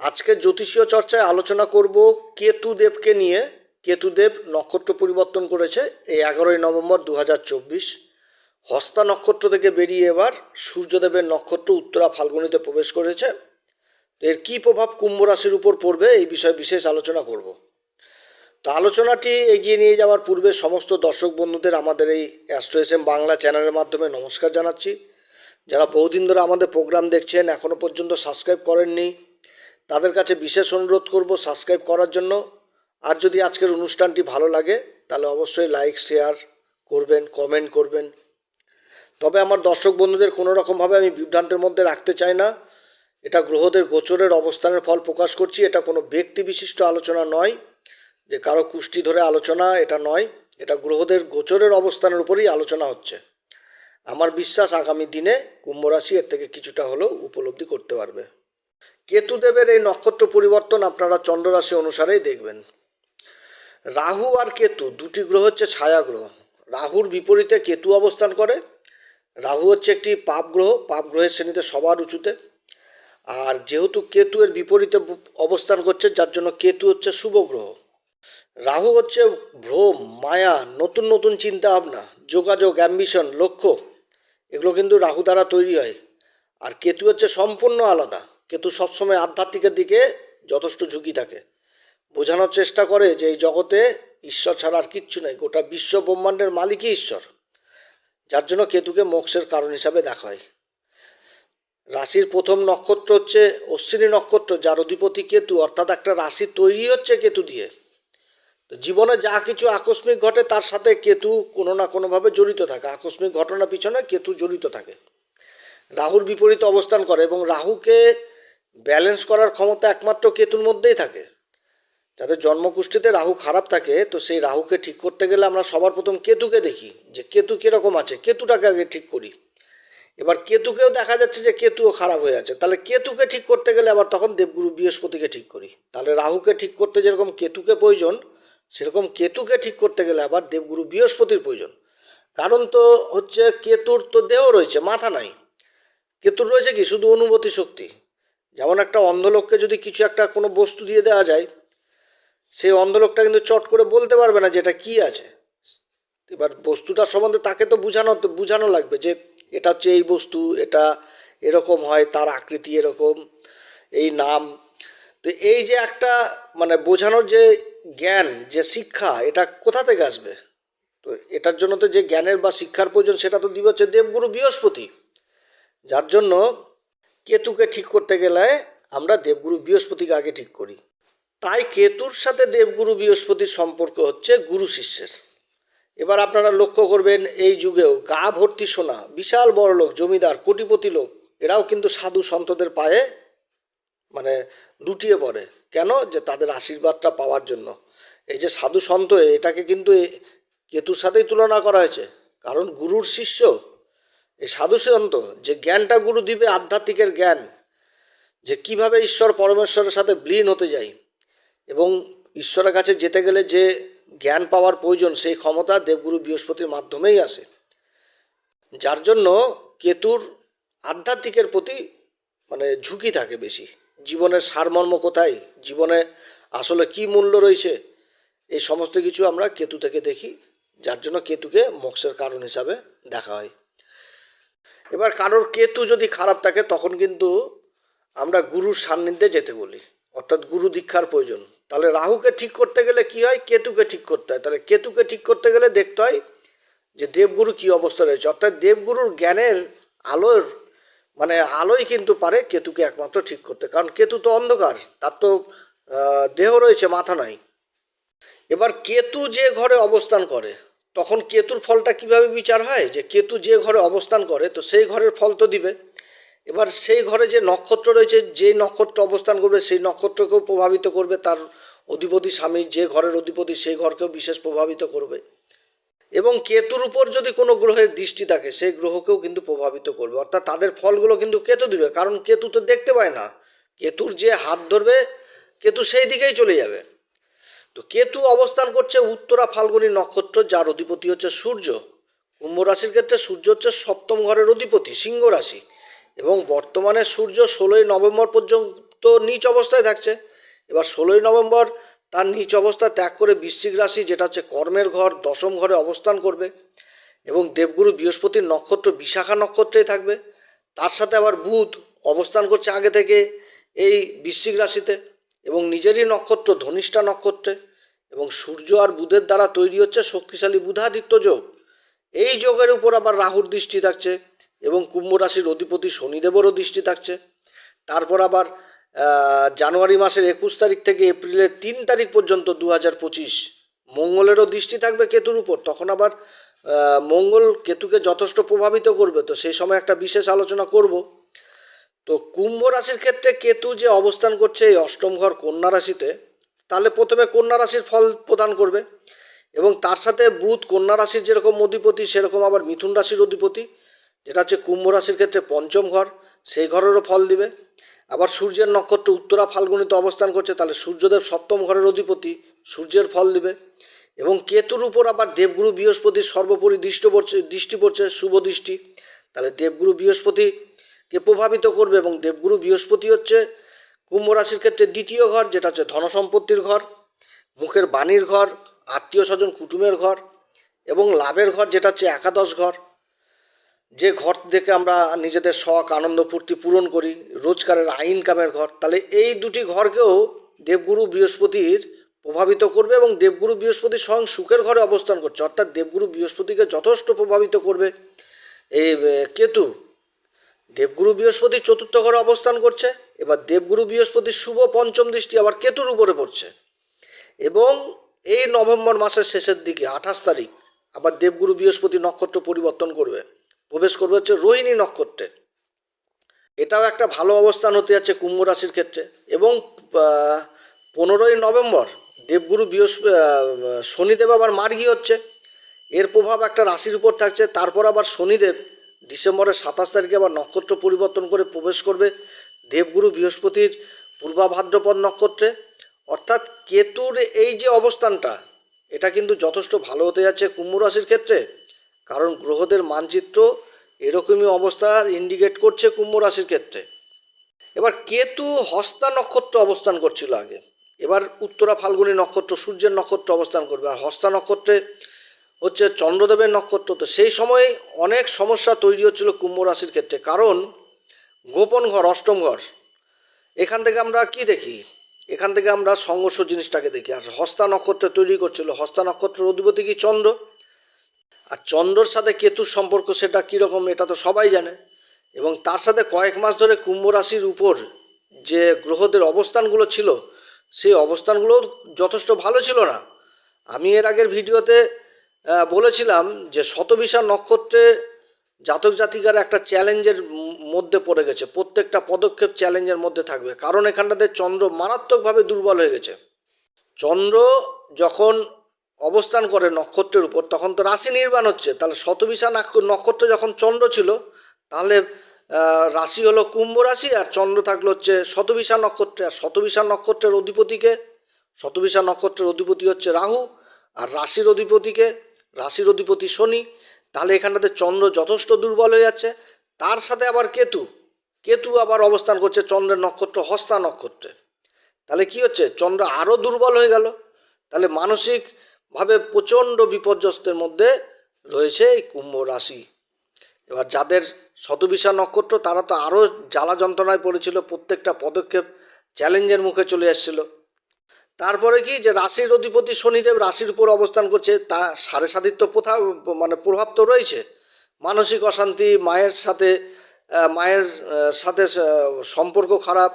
আজকে জ্যোতিষীয় চর্চায় আলোচনা করব কেতুদেবকে নিয়ে। কেতুদেব নক্ষত্র পরিবর্তন করেছে এই এগারোই নভেম্বর দু হাজার চব্বিশ। হস্তা নক্ষত্র থেকে বেরিয়ে এবার সূর্যদেবের নক্ষত্র উত্তরা ফাল্গুনিতে প্রবেশ করেছে। এর কী প্রভাব কুম্ভ রাশির উপর পড়বে এই বিষয়ে বিশেষ আলোচনা করব। তো আলোচনাটি এগিয়ে নিয়ে যাওয়ার পূর্বে সমস্ত দর্শক বন্ধুদের আমাদের এই অ্যাস্ট্রো এস এম বাংলা চ্যানেলের মাধ্যমে নমস্কার জানাচ্ছি। যারা বহুদিন ধরে আমাদের প্রোগ্রাম দেখছেন এখনও পর্যন্ত সাবস্ক্রাইব করেননি তাদের কাছে বিশেষ অনুরোধ করব সাবস্ক্রাইব করার জন্য। আর যদি আজকের অনুষ্ঠানটি ভালো লাগে, তাহলে অবশ্যই লাইক, শেয়ার করবেন, কমেন্ট করবেন। তবে আমার দর্শক বন্ধুদের কোনো রকমভাবে আমি বিভ্রান্তের মধ্যে রাখতে চাই না। এটা গ্রহদের গোচরের অবস্থানের ফল প্রকাশ করছি। এটা কোনো ব্যক্তি বিশিষ্ট আলোচনা নয়, যে কারও কুষ্টি ধরে আলোচনা এটা নয়। এটা গ্রহদের গোচরের অবস্থানের উপরেই আলোচনা হচ্ছে। আমার বিশ্বাস আগামী দিনে কুম্ভ রাশি এর থেকে কিছুটা হলেও উপলব্ধি করতে পারবে। কেতুদেবের এই নক্ষত্র পরিবর্তন আপনারা চন্দ্ররাশি অনুসারেই দেখবেন। রাহু আর কেতু, দুটি গ্রহ হচ্ছে ছায়া গ্রহ রাহুর বিপরীতে কেতু অবস্থান করে, রাহু হচ্ছে একটি পাপ গ্রহ, পাপ গ্রহের শ্রেণীতে সবার উঁচুতে। আর যেহেতু কেতু এর বিপরীতে অবস্থান করছে, যার জন্য কেতু হচ্ছে শুভ গ্রহ। রাহু হচ্ছে ভ্রম, মায়া, নতুন নতুন চিন্তা ভাবনা, যোগাযোগ, অ্যাম্বিশন, লক্ষ্য, এগুলো কিন্তু রাহু দ্বারা তৈরি হয়। আর কেতু হচ্ছে সম্পূর্ণ আলাদা। কেতু সবসময় আধ্যাত্মিকের দিকে যথেষ্ট ঝুঁকি থাকে। বোঝানোর চেষ্টা করে যে এই জগতে ঈশ্বর ছাড়া আর কিচ্ছু নেই, গোটা বিশ্ব ব্রহ্মাণ্ডের মালিকই ঈশ্বর, যার জন্য কেতুকে মোক্ষের কারণ হিসাবে দেখা হয়। রাশির প্রথম নক্ষত্র হচ্ছে অশ্বিনী নক্ষত্র, যার অধিপতি কেতু, অর্থাৎ একটা রাশি তৈরি হচ্ছে কেতু দিয়ে। তো জীবনে যা কিছু আকস্মিক ঘটে, তার সাথে কেতু কোনো না কোনোভাবে জড়িত থাকে। আকস্মিক ঘটনার পিছনে কেতু জড়িত থাকে। রাহুর বিপরীতে অবস্থান করে এবং রাহুকে ব্যালেন্স করার ক্ষমতা একমাত্র কেতুর মধ্যেই থাকে। যাদের জন্মকুষ্ঠিতে রাহু খারাপ থাকে, তো সেই রাহুকে ঠিক করতে গেলে আমরা সবার প্রথম কেতুকে দেখি, যে কেতু কীরকম আছে, কেতুটাকে আগে ঠিক করি। এবার কেতুকেও দেখা যাচ্ছে যে কেতুও খারাপ হয়ে আছে, তাহলে কেতুকে ঠিক করতে গেলে আবার তখন দেবগুরু বৃহস্পতিকে ঠিক করি। তাহলে রাহুকে ঠিক করতে যেরকম কেতুকে প্রয়োজন, সেরকম কেতুকে ঠিক করতে গেলে আবার দেবগুরু বৃহস্পতির প্রয়োজন। কারণ তো হচ্ছে কেতুর তো দেহ রয়েছে, মাথা নাই। কেতুর রয়েছে কি? শুধু অনুভূতি শক্তি। যেমন একটা অন্ধলোককে যদি কিছু একটা কোনো বস্তু দিয়ে দেওয়া যায়, সেই অন্ধলোকটা কিন্তু চট করে বলতে পারবে না যে এটা কী আছে। এবার বস্তুটার সম্বন্ধে তাকে তো বোঝানো বোঝানো লাগবে যে এটা হচ্ছে এই বস্তু, এটা এরকম হয়, তার আকৃতি এরকম, এই নাম। তো এই যে একটা মানে বোঝানোর যে জ্ঞান, যে শিক্ষা, এটা কোথা থেকে আসবে? তো এটার জন্য তো যে জ্ঞানের বা শিক্ষার প্রয়োজন, সেটা তো দিবে হচ্ছে দেবগুরু বৃহস্পতি। যার জন্য কেতুকে ঠিক করতে গেলে আমরা দেবগুরু বৃহস্পতিকে আগে ঠিক করি। তাই কেতুর সাথে দেবগুরু বৃহস্পতির সম্পর্ক হচ্ছে গুরু শিষ্যের। এবার আপনারা লক্ষ্য করবেন, এই যুগেও গা ভর্তি সোনা, বিশাল বড় লোক, জমিদার, কোটিপতি লোক, এরাও কিন্তু সাধু সন্তদের পায়ে মানে লুটিয়ে পড়ে। কেন? যে তাদের আশীর্বাদটা পাওয়ার জন্য। এই যে সাধু সন্ত, এটাকে কিন্তু কেতুর সাথেই তুলনা করা হয়েছে। কারণ গুরুর শিষ্য এই সাধু সন্ত যে জ্ঞানটা গুরু দিবে, আধ্যাত্মিকের জ্ঞান, যে কীভাবে ঈশ্বর পরমেশ্বরের সাথে বিলীন হতে যায় এবং ঈশ্বরের কাছে যেতে গেলে যে জ্ঞান পাওয়ার প্রয়োজন, সেই ক্ষমতা দেবগুরু বৃহস্পতির মাধ্যমেই আসে। যার জন্য কেতুর আধ্যাত্মিকের প্রতি মানে ঝুঁকি থাকে বেশি। জীবনের সারমর্ম কোথায়? জীবনে আসলে কি মূল্য রয়েছে? এই সমস্ত কিছু আমরা কেতু থেকে দেখি, যার জন্য কেতুকে মোক্ষের কারণ হিসাবে দেখা হয়। এবার কারোর কেতু যদি খারাপ থাকে, তখন কিন্তু আমরা গুরুর সান্নিধ্যে যেতে বলি। অর্থাৎ গুরু দীক্ষার প্রয়োজন। তাহলে রাহুকে ঠিক করতে গেলে কি হয়? কেতুকে ঠিক করতে হয়। তাহলে কেতুকে ঠিক করতে গেলে দেখতে হয় যে দেবগুরু কি অবস্থা রয়েছে। অর্থাৎ দেবগুরুর জ্ঞানের আলোর মানে আলোই কিন্তু পারে কেতুকে একমাত্র ঠিক করতে। কারণ কেতু তো অন্ধকার, তার তো দেহ রয়েছে, মাথা নাই। এবার কেতু যে ঘরে অবস্থান করে তখন কেতুর ফলটা কীভাবে বিচার হয়? যে কেতু যে ঘরে অবস্থান করে, তো সেই ঘরের ফল তো দিবে। এবার সেই ঘরে যে নক্ষত্র রয়েছে, যে নক্ষত্র অবস্থান করবে, সেই নক্ষত্রকেও প্রভাবিত করবে। তার অধিপতি স্বামী যে ঘরের অধিপতি, সেই ঘরকেও বিশেষ প্রভাবিত করবে। এবং কেতুর উপর যদি কোনো গ্রহের দৃষ্টি থাকে, সেই গ্রহকেও কিন্তু প্রভাবিত করবে। অর্থাৎ তাদের ফলগুলো কিন্তু কেতু দিবে, কারণ কেতু তো দেখতে পায় না। কেতুর যে হাত ধরবে, কেতু সেই দিকেই চলে যাবে। তো কেতু অবস্থান করছে উত্তরা ফাল্গুনী নক্ষত্র, যার অধিপতি হচ্ছে সূর্য। কুম্ভ রাশির ক্ষেত্রে সূর্য হচ্ছে সপ্তম ঘরের অধিপতি, সিংহ রাশি। এবং বর্তমানে সূর্য ষোলোই নভেম্বর পর্যন্ত নিচ অবস্থায় থাকছে। এবার ষোলোই নভেম্বর তার নিচ অবস্থা ত্যাগ করে বৃশ্চিক রাশি, যেটা হচ্ছে কর্মের ঘর, দশম ঘরে অবস্থান করবে। এবং দেবগুরু বৃহস্পতির নক্ষত্র বিশাখা নক্ষত্রেই থাকবে। তার সাথে আবার বুধ অবস্থান করছে আগে থেকে এই বৃশ্চিক রাশিতে। এবং নিজেরই নক্ষত্র, ধনিষ্ঠা নক্ষত্রে। এবং সূর্য আর বুধের দ্বারা তৈরি হচ্ছে শক্তিশালী বুধাদিত্য যোগ। এই যোগের উপর আবার রাহুর দৃষ্টি থাকছে এবং কুম্ভ রাশির অধিপতি শনিদেবেরও দৃষ্টি থাকছে। তারপর আবার জানুয়ারি মাসের একুশ তারিখ থেকে এপ্রিলের তিন তারিখ পর্যন্ত দু হাজার পঁচিশ মঙ্গলেরও দৃষ্টি থাকবে কেতুর উপর। তখন আবার মঙ্গল কেতুকে যথেষ্ট প্রভাবিত করবে। তো সেই সময় একটা বিশেষ আলোচনা করব। তো কুম্ভ রাশির ক্ষেত্রে কেতু যে অবস্থান করছে এই অষ্টম ঘর কন্যা রাশিতে, তাহলে প্রথমে কন্যা রাশির ফল প্রদান করবে এবং তার সাথে বুধ কন্যা রাশির যেরকম অধিপতি, সেরকম আবার মিথুন রাশির অধিপতি, যেটা হচ্ছে কুম্ভ রাশির ক্ষেত্রে পঞ্চম ঘর, সেই ঘরেরও ফল দিবে। আবার সূর্যের নক্ষত্র উত্তরা ফাল্গুনিতে অবস্থান করছে, তাহলে সূর্যদেব সপ্তম ঘরের অধিপতি, সূর্যের ফল দিবে। এবং কেতুর উপর আবার দেবগুরু বৃহস্পতির সর্বোপরি দৃষ্টি পড়ছে দৃষ্টি পড়ছে, শুভ দৃষ্টি। তাহলে দেবগুরু বৃহস্পতিকে প্রভাবিত করবে এবং দেবগুরু বৃহস্পতি হচ্ছে কুম্ভ রাশির ক্ষেত্রে দ্বিতীয় ঘর, যেটা হচ্ছে ধনসম্পত্তির ঘর, মুখের বাণীর ঘর, আত্মীয় স্বজন, কুটুমের ঘর এবং লাভের ঘর, যেটা হচ্ছে একাদশ ঘর। যে ঘর থেকে আমরা নিজেদের শখ, আনন্দ, ফুর্তি পূরণ করি, রোজগারের আয় ইনকামের ঘর, তাহলে এই দুটি ঘরকেও দেবগুরু বৃহস্পতির প্রভাবিত করবে এবং দেবগুরু বৃহস্পতি স্বয়ং সুখের ঘরে অবস্থান করছে। অর্থাৎ দেবগুরু বৃহস্পতিকে যথেষ্ট প্রভাবিত করবে। এই কেতু দেবগুরু বৃহস্পতি চতুর্থ ঘরে অবস্থান করছে, এবার দেবগুরু বৃহস্পতির শুভ পঞ্চম দৃষ্টি আবার কেতুর উপরে পড়ছে। এবং এই নভেম্বর মাসের শেষের দিকে, আঠাশ তারিখ, আবার দেবগুরু বৃহস্পতি নক্ষত্র পরিবর্তন করবে। প্রবেশ করবে হচ্ছে রোহিণী নক্ষত্রে এটাও একটা ভালো অবস্থান হতে যাচ্ছে কুম্ভ রাশির ক্ষেত্রে। এবং পনেরোই নভেম্বর দেবগুরু বৃহস্পতি শনিদেব আবার মার্গী হচ্ছে। এর প্রভাব একটা রাশির উপর থাকছে। তারপর আবার শনিদেব ডিসেম্বরের সাতাশ তারিখে আবার নক্ষত্র পরিবর্তন করে প্রবেশ করবে দেবগুরু বৃহস্পতির পূর্বাভাদ্রপদ নক্ষত্রে। অর্থাৎ কেতুর এই যে অবস্থানটা, এটা কিন্তু যথেষ্ট ভালো হতে যাচ্ছে কুম্ভ রাশির ক্ষেত্রে। কারণ গ্রহদের মানচিত্র এরকমই অবস্থা ইন্ডিকেট করছে কুম্ভ রাশির ক্ষেত্রে। এবার কেতু হস্তা নক্ষত্র অবস্থান করছিল আগে। এবার উত্তরা ফাল্গুনী নক্ষত্র সূর্যের নক্ষত্র অবস্থান করবে। আর হস্তা নক্ষত্রে হচ্ছে চন্দ্রদেবের নক্ষত্র। তো সেই সময় অনেক সমস্যা তৈরি হচ্ছিল কুম্ভ রাশির ক্ষেত্রে। কারণ গোপন ঘর, অষ্টম ঘর, এখান থেকে আমরা কি দেখি? এখান থেকে আমরা সংঘর্ষ জিনিসটাকে দেখি। আর হস্তা নক্ষত্র তৈরি করছিল। হস্তা নক্ষত্রের অধিপতি কি চন্দ্র? আর চন্দ্রর সাথে কেতুর সম্পর্ক সেটা কীরকম এটা তো সবাই জানে। এবং তার সাথে কয়েক মাস ধরে কুম্ভ রাশির উপর যে গ্রহদের অবস্থানগুলো ছিল, সেই অবস্থানগুলো যথেষ্ট ভালো ছিল না। আমি এর আগের ভিডিওতে বলেছিলাম যে শতবিশা নক্ষত্রে জাতক জাতিকার একটা চ্যালেঞ্জের মধ্যে পড়ে গেছে। প্রত্যেকটা পদক্ষেপ চ্যালেঞ্জের মধ্যে থাকবে। কারণ এখানটাতে চন্দ্র মারাত্মকভাবে দুর্বল হয়ে গেছে। চন্দ্র যখন অবস্থান করে নক্ষত্রের উপর, তখন তো রাশি নির্মাণ হচ্ছে। তাহলে শতবিশা নাক- নক্ষত্র যখন চন্দ্র ছিল, তাহলে রাশি হলো কুম্ভ রাশি আর চন্দ্র থাকল হচ্ছে শতবিশা নক্ষত্রে। আর শতবিশা নক্ষত্রের অধিপতিকে, শতবিশা নক্ষত্রের অধিপতি হচ্ছে রাহু আর রাশির অধিপতিকে রাশির অধিপতি শনি, তাহলে এখানটাতে চন্দ্র যথেষ্ট দুর্বল হয়ে যাচ্ছে। তার সাথে আবার কেতু কেতু আবার অবস্থান করছে চন্দ্রের নক্ষত্র, হস্তা নক্ষত্রে। তাহলে কি হচ্ছে? চন্দ্র আরও দুর্বল হয়ে গেল। তাহলে মানসিকভাবে প্রচণ্ড বিপর্যস্তের মধ্যে রয়েছে এই কুম্ভ রাশি। এবার যাদের শতবিশা নক্ষত্র, তারা তো আরও জ্বালা যন্ত্রণায় পড়েছিল, প্রত্যেকটা পদক্ষেপ চ্যালেঞ্জের মুখে চলে এসেছিল। তারপরে কি যে রাশির অধিপতি শনিদেব রাশির উপর অবস্থান করছে, তা সাড়ে সাতিত্ব প্রথা মানে প্রভাব তো রয়েছে। মানসিক অশান্তি, মায়ের সাথে মায়ের সাথে সম্পর্ক খারাপ,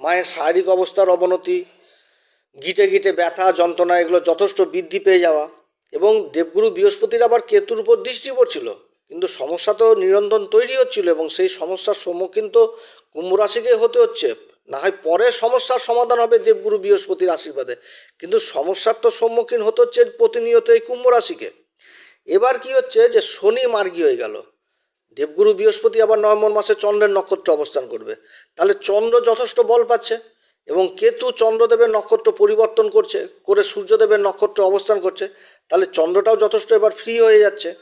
মায়ের শারীরিক অবস্থার অবনতি, গিটে গিটে ব্যথা, যন্ত্রণা, এগুলো যথেষ্ট বৃদ্ধি পেয়ে যাওয়া। এবং দেবগুরু বৃহস্পতির আবার কেতুর উপর দৃষ্টি পড়ছিল। কিন্তু সমস্যা তো নিরন্তর তৈরি হচ্ছিল এবং সেই সমস্যার সম্মুখীন তো কুম্ভ রাশিকে হতে হচ্ছে। না হয় পরে সমস্যার সমাধান হবে দেবগুরু বৃহস্পতির আশীর্বাদে। কিন্তু সমস্যার তো সম্মুখীন হতে হচ্ছে প্রতিনিয়ত এই কুম্ভ রাশিকে। এবার কি হচ্ছে যে শনি মার্গী হয়ে গেল। দেবগুরু বৃহস্পতি আবার নভেম্বর মাসে চন্দ্রের নক্ষত্র অবস্থান করবে। তাহলে চন্দ্র যথেষ্ট বল পাচ্ছে এবং কেতু চন্দ্রদেবের নক্ষত্র পরিবর্তন করছে, করে সূর্যদেবের নক্ষত্র অবস্থান করছে। তাহলে চন্দ্রটাও যথেষ্ট এবার ফ্রি হয়ে যাচ্ছে।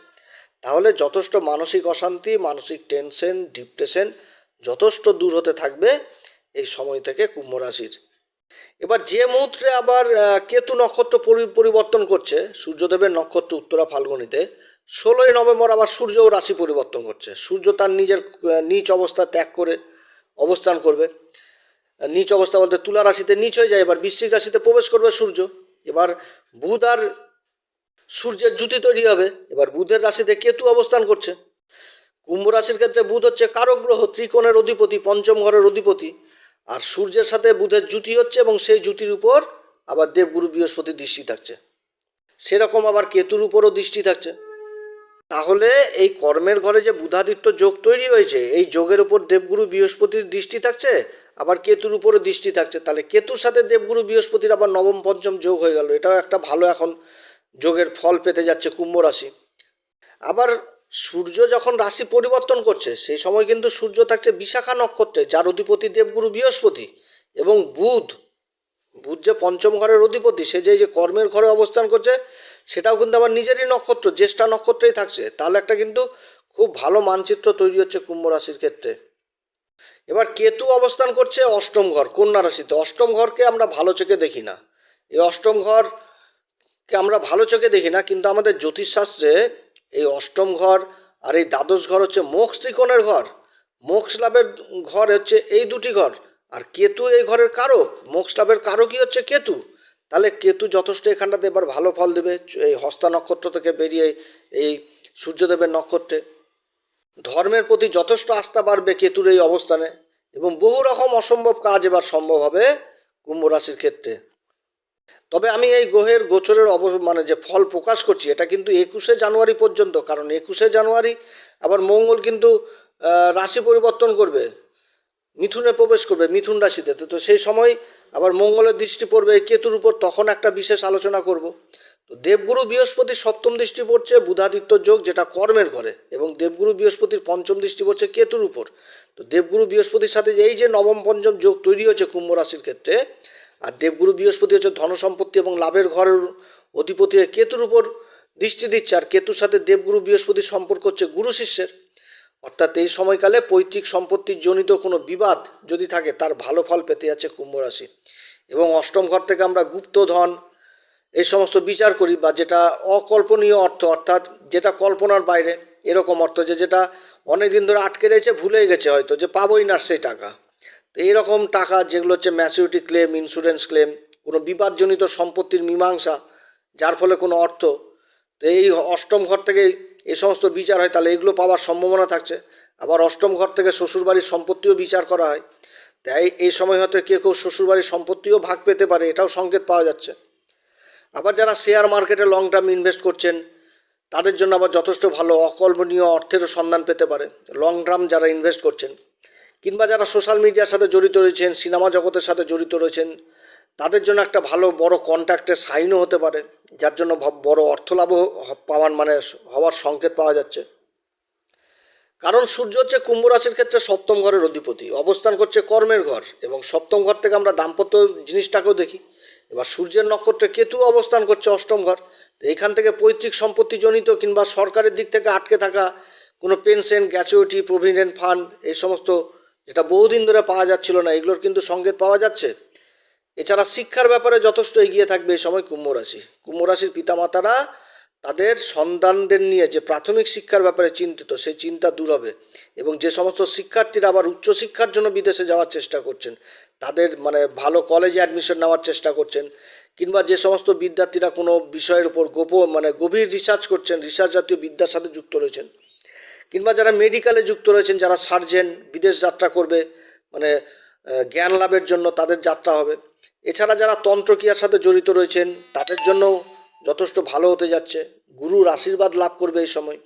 তাহলে যথেষ্ট মানসিক অশান্তি, মানসিক টেনশন ডিপ্রেশন যথেষ্ট দূর হতে থাকবে এই সময় থেকে কুম্ভ রাশির। এবার যে মুহূর্তে আবার কেতু নক্ষত্র পরিবর্তন করছে, সূর্যদেবের নক্ষত্র উত্তরা ফাল্গুনিতে, ষোলোই নভেম্বর আবার সূর্যও রাশি পরিবর্তন করছে। সূর্য তার নিজের নিচ অবস্থা ত্যাগ করে অবস্থান করবে। নিচ অবস্থা বলতে তুলা রাশিতে নিচ হয়ে যায়, এবার বৃশ্চিক রাশিতে প্রবেশ করবে সূর্য। এবার বুধ আর সূর্যের জুতি তৈরি হবে, এবার বুধের রাশিতে কেতু অবস্থান করছে। কুম্ভ রাশির ক্ষেত্রে বুধ হচ্ছে কারক গ্রহ, ত্রিকোণের অধিপতি, পঞ্চম ঘরের অধিপতি। আর সূর্যের সাথে বুধের জুতি হচ্ছে এবং সেই জুতির উপর আবার দেবগুরু বৃহস্পতি দৃষ্টি থাকছে। সেরকম আবার কেতুর উপরও দৃষ্টি থাকছে। তাহলে এই কর্মের ঘরে যে বুধাদিত্য যোগ তৈরি হয়েছে, এই যোগের উপর দেবগুরু বৃহস্পতির দৃষ্টি থাকছে, আবার কেতুর উপরও দৃষ্টি থাকছে। তাহলে কেতুর সাথে দেবগুরু বৃহস্পতির আবার নবম, পঞ্চম যোগ হয়ে গেল। এটাও একটা ভালো এখন যোগের ফল পেতে যাচ্ছে কুম্ভ রাশি। আবার সূর্য যখন রাশি পরিবর্তন করছে, সেই সময় কিন্তু সূর্য থাকছে বিশাখা নক্ষত্রে, যার অধিপতি দেবগুরু বৃহস্পতি এবং বুধ। বুধ যে পঞ্চম ঘরের অধিপতি, সে যে কর্মের ঘরে অবস্থান করছে, সেটাও কিন্তু আবার নিজেরই নক্ষত্র, জ্যেষ্ঠা নক্ষত্রেই থাকছে। তাহলে একটা কিন্তু খুব ভালো মানচিত্র তৈরি হচ্ছে কুম্ভ রাশির ক্ষেত্রে। এবার কেতু অবস্থান করছে অষ্টম ঘর, কন্যা রাশিতে। অষ্টম ঘরকে আমরা ভালো চোখে দেখি না। এই অষ্টম ঘরকে আমরা ভালো চোখে দেখি না, কিন্তু আমাদের জ্যোতিষশাস্ত্রে এই অষ্টম ঘর আর এই দ্বাদশ ঘর হচ্ছে মোক্ষ ত্রিকোণের ঘর। মোক্ষ লাভের ঘর হচ্ছে এই দুটি ঘর। আর কেতু এই ঘরের কারক? মোক্ষ লাভের কারকই হচ্ছে কেতু। তাহলে কেতু যথেষ্ট এখানটাতে এবার ভালো ফল দেবে। এই হস্তা নক্ষত্র থেকে বেরিয়ে এই সূর্যদেবের নক্ষত্রে। ধর্মের প্রতি যথেষ্ট আস্থা বাড়বে কেতুর এই অবস্থানে এবং বহু রকম অসম্ভব কাজ এবার সম্ভব হবে কুম্ভ রাশির ক্ষেত্রে। তবে আমি এই গ্রহের গোচরের অব মানে যে ফল প্রকাশ করছি, এটা কিন্তু একুশে জানুয়ারি পর্যন্ত, কারণ একুশে জানুয়ারি আবার মঙ্গল কিন্তু রাশি পরিবর্তন করবে, মিথুনে প্রবেশ করবে, মিথুন রাশিতে। তো সেই সময় আবার মঙ্গলের দৃষ্টি পড়বে, কেতুর উপর তখন একটা বিশেষ আলোচনা করব। তো দেবগুরু বৃহস্পতির সপ্তম দৃষ্টি পড়ছে, বুধাদিত্য যোগ, যেটা কর্মের ঘরে, এবং দেবগুরু বৃহস্পতির পঞ্চম দৃষ্টি পড়ছে কেতুর উপর। তো দেবগুরু বৃহস্পতির সাথে এই যে নবম পঞ্চম যোগ তৈরি হচ্ছে কুম্ভ রাশির ক্ষেত্রে আর দেবগুরু বৃহস্পতি হচ্ছে ধনসম্পত্তি এবং লাভের ঘরের অধিপতি কেতুর উপর দৃষ্টি দিচ্ছে। আর কেতুর সাথে দেবগুরু বৃহস্পতির সম্পর্ক হচ্ছে গুরু শিষ্যের। অর্থাৎ এই সময়কালে পৈতৃক সম্পত্তির জনিত কোনো বিবাদ যদি থাকে, তার ভালো ফল পেতে যাচ্ছে কুম্ভ রাশি। এবং অষ্টম ঘর থেকে আমরা গুপ্তধন এই সমস্ত বিচার করি বা যেটা অকল্পনীয় অর্থ, অর্থাৎ যেটা কল্পনার বাইরে, এরকম অর্থ যে যেটা অনেক দিন ধরে আটকে রয়েছে ভুলেই গেছে হয়তো, যে পাবোই না সেই টাকা। এইরকম টাকা যেগুলো হচ্ছে ম্যাচুরিটি ক্লেম ইন্স্যুরেন্স ক্লেম কোনো বিবাদজনিত সম্পত্তির মীমাংসা, যার ফলে কোনো অর্থ, তো এই অষ্টম ঘর থেকে এই সমস্ত বিচার হয়, তাহলে এগুলো পাওয়ার সম্ভাবনা থাকছে। আবার অষ্টম ঘর থেকে শ্বশুরবাড়ির সম্পত্তিও বিচার করা হয়। তাই এই সময় হয়তো কেউ কেউ শ্বশুরবাড়ির সম্পত্তিও ভাগ পেতে পারে, এটাও সংকেত পাওয়া যাচ্ছে। আবার যারা শেয়ার মার্কেটে লং টার্ম ইনভেস্ট করছেন, তাদের জন্য আবার যথেষ্ট ভালো, অকল্পনীয় অর্থেরও সন্ধান পেতে পারে। লং টার্ম যারা ইনভেস্ট করছেন কিংবা যারা সোশ্যাল মিডিয়ার সাথে জড়িত রয়েছেন, সিনেমা জগতের সাথে জড়িত রয়েছেন, তাদের জন্য একটা ভালো বড় কন্ট্যাক্টের সাইনও হতে পারে, যার জন্য বড় অর্থলাভও পাওয়ার মানে হওয়ার সংকেত পাওয়া যাচ্ছে। কারণ সূর্য হচ্ছে কুম্ভ রাশির ক্ষেত্রে সপ্তম ঘরের অধিপতি, অবস্থান করছে কর্মের ঘর এবং সপ্তম ঘর থেকে আমরা দাম্পত্য জিনিসটাকেও দেখি। এবার সূর্যের নক্ষত্রে কেতু অবস্থান করছে অষ্টম ঘর, তো এইখান থেকে পৈতৃক সম্পত্তি জনিত কিংবা সরকারের দিক থেকে আটকে থাকা কোনো পেনশন গ্যাচুইটি প্রভিডেন্ট ফান্ড এই সমস্ত যেটা বহুদিন ধরে পাওয়া যাচ্ছিল না, এগুলোর কিন্তু সংকেত পাওয়া যাচ্ছে। এছাড়া শিক্ষার ব্যাপারে যথেষ্ট এগিয়ে থাকবে এই সময় কুম্ভ রাশি। কুম্ভ রাশির পিতামাতারা তাদের সন্তানদের নিয়ে যে প্রাথমিক শিক্ষার ব্যাপারে চিন্তিত, সেই চিন্তা দূর হবে এবং যে সমস্ত শিক্ষার্থীরা আবার উচ্চশিক্ষার জন্য বিদেশে যাওয়ার চেষ্টা করছেন, তাদের মানে ভালো কলেজে অ্যাডমিশন নেওয়ার চেষ্টা করছেন, কিংবা যে সমস্ত বিদ্যার্থীরা কোনো বিষয়ের উপর গোপ মানে গভীর রিসার্চ করছেন রিসার্চ জাতীয় বিদ্যার সাথে যুক্ত রয়েছেন কিংবা যারা মেডিকেলে যুক্ত রয়েছেন, যারা সার্জেন বিদেশ যাত্রা করবে মানে জ্ঞান লাভের জন্য তাদের যাত্রা হবে। এছাড়া যারা তন্ত্রক্রিয়ার সাথে জড়িত রয়েছেন, তাদের জন্যও যথেষ্ট ভালো হতে যাচ্ছে। গুরুর আশীর্বাদ লাভ করবে এই সময়।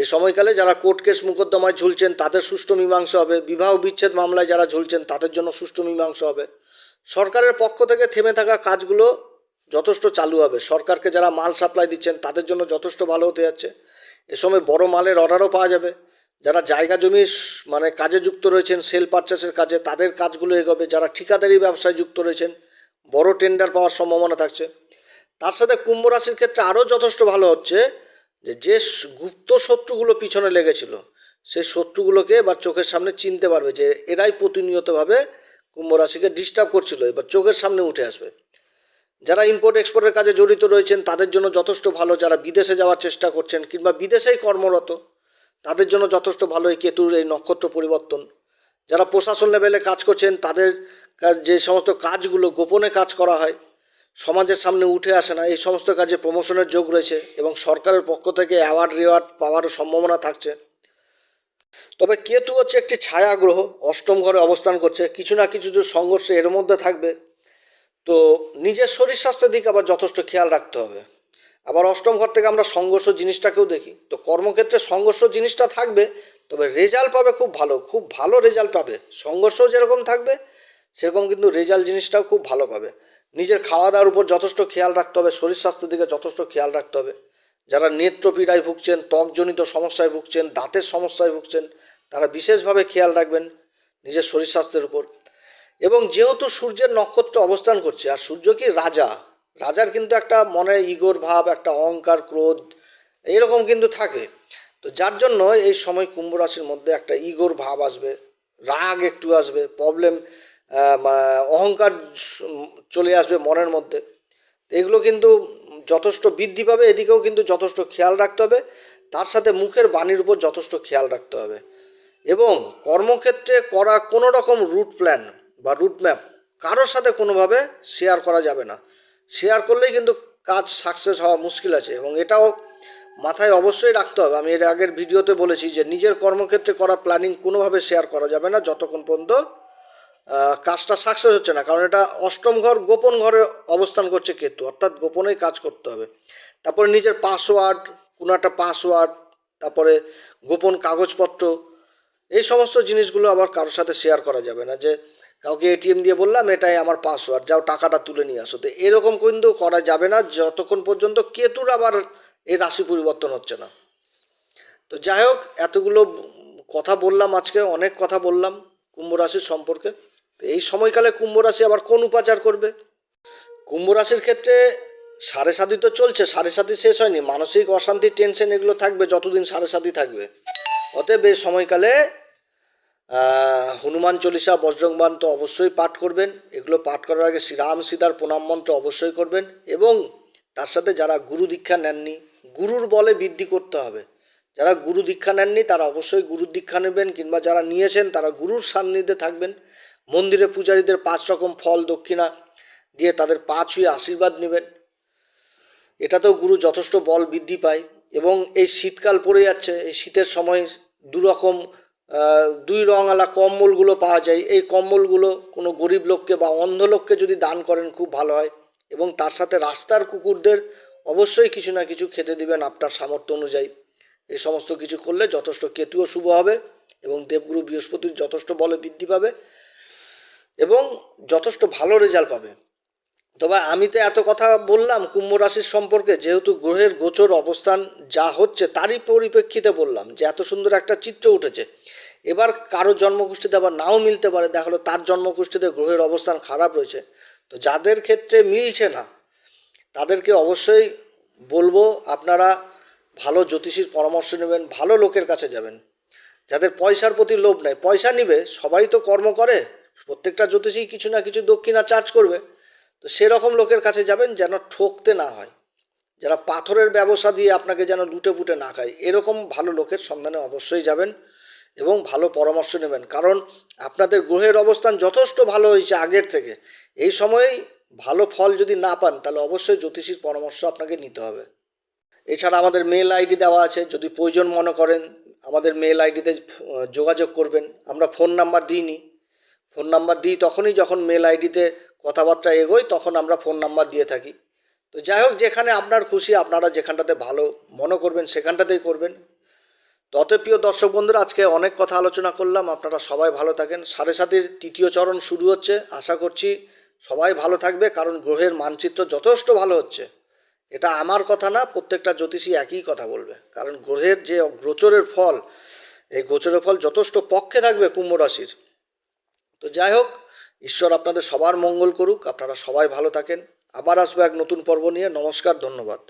এই সময়কালে যারা কোর্ট কেস মোকদ্দমায় ঝুলছেন, তাদের সুষ্ঠু মীমাংসা হবে। বিবাহ বিচ্ছেদ মামলায় যারা ঝুলছেন, তাদের জন্য সুষ্ঠু মীমাংসা হবে। সরকারের পক্ষ থেকে থেমে থাকা কাজগুলো যথেষ্ট চালু হবে। সরকারকে যারা মাল সাপ্লাই দিচ্ছেন, তাদের জন্য যথেষ্ট ভালো হতে যাচ্ছে। এ সময় বড় মালের অর্ডারও পাওয়া যাবে। যারা জায়গা জমি মানে কাজে যুক্ত রয়েছেন সেল পারচেসের কাজে, তাদের কাজগুলো এগোবে। যারা ঠিকাদারি ব্যবসায় যুক্ত রয়েছেন, বড় টেন্ডার পাওয়ার সম্ভাবনা থাকছে। তার সাথে কুম্ভ রাশির ক্ষেত্রে আরও যথেষ্ট ভালো হচ্ছে যে যে গুপ্ত শত্রুগুলো পিছনে লেগেছিল সেই শত্রুগুলোকে এবার চোখের সামনে চিনতে পারবে যে, এরাই প্রতিনিয়তভাবে কুম্ভ রাশিকে ডিস্টার্ব করছিল। এবার চোখের সামনে উঠে আসবে। যারা ইম্পোর্ট এক্সপোর্টের কাজে জড়িত রয়েছেন, তাদের জন্য যথেষ্ট ভালো। যারা বিদেশে যাওয়ার চেষ্টা করছেন কিংবা বিদেশেই কর্মরত, তাদের জন্য যথেষ্ট ভালো এই কেতুর এই নক্ষত্র পরিবর্তন। যারা প্রশাসন লেভেলে কাজ করছেন, তাদের যে সমস্ত কাজগুলো গোপনে কাজ করা হয়, সমাজের সামনে উঠে আসে না। এই সমস্ত কাজে প্রমোশনের যোগ রয়েছে এবং সরকারের পক্ষ থেকে অ্যাওয়ার্ড রিওয়ার্ড পাওয়ারও সম্ভাবনা থাকছে। তবে কেতু হচ্ছে একটি ছায়া গ্রহ অষ্টম ঘরে অবস্থান করছে। কিছু না কিছু সংঘর্ষ এর মধ্যে থাকবে তো নিজের শরীর স্বাস্থ্যের দিকে আবার যথেষ্ট খেয়াল রাখতে হবে। আবার অষ্টম ঘর থেকে আমরা সংঘর্ষ জিনিসটাকেও দেখি। তো কর্মক্ষেত্রে সংঘর্ষ জিনিসটা থাকবে, তবে রেজাল্ট পাবে খুব ভালো খুব ভালো রেজাল্ট পাবে। সংঘর্ষ যেরকম থাকবে, সেরকম কিন্তু রেজাল্ট জিনিসটাও খুব ভালো পাবে। নিজের খাওয়া দাওয়ার উপর যথেষ্ট খেয়াল রাখতে হবে, শরীর স্বাস্থ্যের দিকে যথেষ্ট খেয়াল রাখতে হবে। যারা নেত্রপীড়ায় ভুগছেন, ত্বকজনিত সমস্যায় ভুগছেন, দাঁতের সমস্যায় ভুগছেন, তারা বিশেষভাবে খেয়াল রাখবেন নিজের শরীর স্বাস্থ্যের উপর। এবং যেহেতু সূর্যের নক্ষত্র অবস্থান করছে, আর সূর্য কি রাজা, রাজার কিন্তু একটা মনে ইগোর ভাব, একটা অহংকার, ক্রোধ, এরকম কিন্তু থাকে। তো যার জন্য এই সময় কুম্ভ রাশির মধ্যে একটা ইগোর ভাব আসবে, রাগ একটু আসবে প্রবলেম অহংকার চলে আসবে মনের মধ্যে। এগুলো কিন্তু যথেষ্ট বৃদ্ধি পাবে, এদিকেও কিন্তু যথেষ্ট খেয়াল রাখতে হবে। তার সাথে মুখের বাণীর উপর যথেষ্ট খেয়াল রাখতে হবে। এবং কর্মক্ষেত্রে করা কোনো রকম রুট প্ল্যান বা রুট ম্যাপ কারোর সাথে কোনোভাবে শেয়ার করা যাবে না। শেয়ার করলেই কিন্তু কাজ সাকসেস হওয়া মুশকিল আছে এবং এটাও মাথায় অবশ্যই রাখতে হবে। আমি এর আগের ভিডিওতে বলেছি যে নিজের কর্মক্ষেত্রে করা প্ল্যানিং কোনোভাবে শেয়ার করা যাবে না যতক্ষণ পর্যন্ত কাজটা সাকসেস হচ্ছে না। কারণ এটা অষ্টম ঘর গোপন ঘরে অবস্থান করছে কেতু, অর্থাৎ গোপনেই কাজ করতে হবে। তারপরে নিজের পাসওয়ার্ড কোনো একটা পাসওয়ার্ড তারপরে গোপন কাগজপত্র, এই সমস্ত জিনিসগুলো আবার কারোর সাথে শেয়ার করা যাবে না। যে কাউকে এটিএম দিয়ে বললাম, এটাই আমার পাসওয়ার্ড যাও টাকাটা তুলে নিয়ে আসো। তো এরকম কিন্তু করা যাবে না, যতক্ষণ পর্যন্ত কেতুর আবার এই রাশি পরিবর্তন হচ্ছে না। তো যাই হোক, এতগুলো কথা বললাম আজকে, অনেক কথা বললাম কুম্ভ রাশির সম্পর্কে। এই সময়কালে কুম্ভ রাশি আবার কোন উপাচার করবে? কুম্ভ রাশির ক্ষেত্রে সাড়ে সাতি তো চলছে, সাড়ে সাতি শেষ হয়নি। মানসিক অশান্তি টেনশন এগুলো থাকবে, যতদিন সাড়ে সাতি থাকবে। অতএব এই সময়কালে হনুমান চল্লিশা বজ্রংবান তো অবশ্যই পাঠ করবেন। এগুলো পাঠ করার আগে শ্রীরাম সীতার প্রণাম মন্ত্র অবশ্যই করবেন এবং তার সাথে যারা গুরু দীক্ষা নেননি, গুরুর বলে বৃদ্ধি করতে হবে। যারা গুরু দীক্ষা নেননি, তারা অবশ্যই গুরুর দীক্ষা নেবেন কিংবা যারা নিয়েছেন, তারা গুরুর সান্নিধ্যে থাকবেন। মন্দিরে পূজারীদের পাঁচ রকম ফল, দক্ষিণা দিয়ে তাদের পা ছুঁয়ে আশীর্বাদ নেবেন। এটাতেও গুরু যথেষ্ট বল বৃদ্ধি পায় এবং এই শীতকাল পড়ে যাচ্ছে, এই শীতের সময় দুরকম দুই রঙালা কম্বলগুলো পাওয়া যায়। এই কম্বলগুলো কোনো গরিব লোককে বা অন্ধ লোককে যদি দান করেন খুব ভালো হয় এবং তার সাথে রাস্তার কুকুরদের অবশ্যই কিছু না কিছু খেতে দিবেন আপনার সামর্থ্য অনুযায়ী। এই সমস্ত কিছু করলে যথেষ্ট কেতুও শুভ হবে এবং দেবগুরু বৃহস্পতির যথেষ্ট বলে বৃদ্ধি পাবে এবং যথেষ্ট ভালো রেজাল্ট পাবে। তবে আমি তো এত কথা বললাম কুম্ভ রাশির সম্পর্কে, যেহেতু গ্রহের গোচর অবস্থান যা হচ্ছে তারই পরিপ্রেক্ষিতে বললাম যে এত সুন্দর একটা চিত্র উঠেছে। এবার কারও জন্মগোষ্ঠীতে আবার নাও মিলতে পারে দেখা হলো তার জন্মগোষ্ঠীতে গ্রহের অবস্থান খারাপ রয়েছে। তো যাদের ক্ষেত্রে মিলছে না, তাদেরকে অবশ্যই বলব আপনারা ভালো জ্যোতিষীর পরামর্শ নেবেন, ভালো লোকের কাছে যাবেন। যাদের পয়সার প্রতি লোভ নাই, পয়সা নিবে, সবাই তো কর্ম করে, প্রত্যেকটা জ্যোতিষী কিছু না কিছু দক্ষিণা চার্জ করবে। তো সেরকম লোকের কাছে যাবেন যেন ঠকতে না হয়। যারা পাথরের ব্যবসা দিয়ে আপনাকে যেন লুটে পুটে না খায়, এরকম ভালো লোকের সন্ধানে অবশ্যই যাবেন এবং ভালো পরামর্শ নেবেন। কারণ আপনাদের গ্রহের অবস্থান যথেষ্ট ভালো হয়েছে আগের থেকে। এই সময়েই ভালো ফল যদি না পান, তাহলে অবশ্যই জ্যোতিষীর পরামর্শ আপনাকে নিতে হবে। এছাড়া আমাদের মেল আইডি দেওয়া আছে, যদি প্রয়োজন মনে করেন, আমাদের মেল আইডিতে যোগাযোগ করবেন। আমরা ফোন নাম্বার দিইনি। ফোন নাম্বার দিই তখনই যখন মেল আইডিতে কথাবার্তা এগোয়, তখন আমরা ফোন নাম্বার দিয়ে থাকি। তো যাই হোক, যেখানে আপনার খুশি, আপনারা যেখানটাতে ভালো মনে করবেন, সেখানটাতেই করবেন। তো অতএব প্রিয় দর্শক বন্ধুরা, আজকে অনেক কথা আলোচনা করলাম। আপনারা সবাই ভালো থাকেন। সাড়ে সাতির তৃতীয় চরণ শুরু হচ্ছে। আশা করছি সবাই ভালো থাকবে, কারণ গ্রহের মানচিত্র যথেষ্ট ভালো হচ্ছে। এটা আমার কথা না, প্রত্যেকটা জ্যোতিষী একই কথা বলবে। কারণ গ্রহের যে গোচরের ফল, এই গোচরের ফল যথেষ্ট পক্ষে থাকবে কুম্ভ রাশির। তো যাই হোক ঈশ্বর আপনাদের সবার মঙ্গল করুক, আপনারা সবাই ভালো থাকেন। আবার আসব এক নতুন পর্ব নিয়ে। নমস্কার, ধন্যবাদ।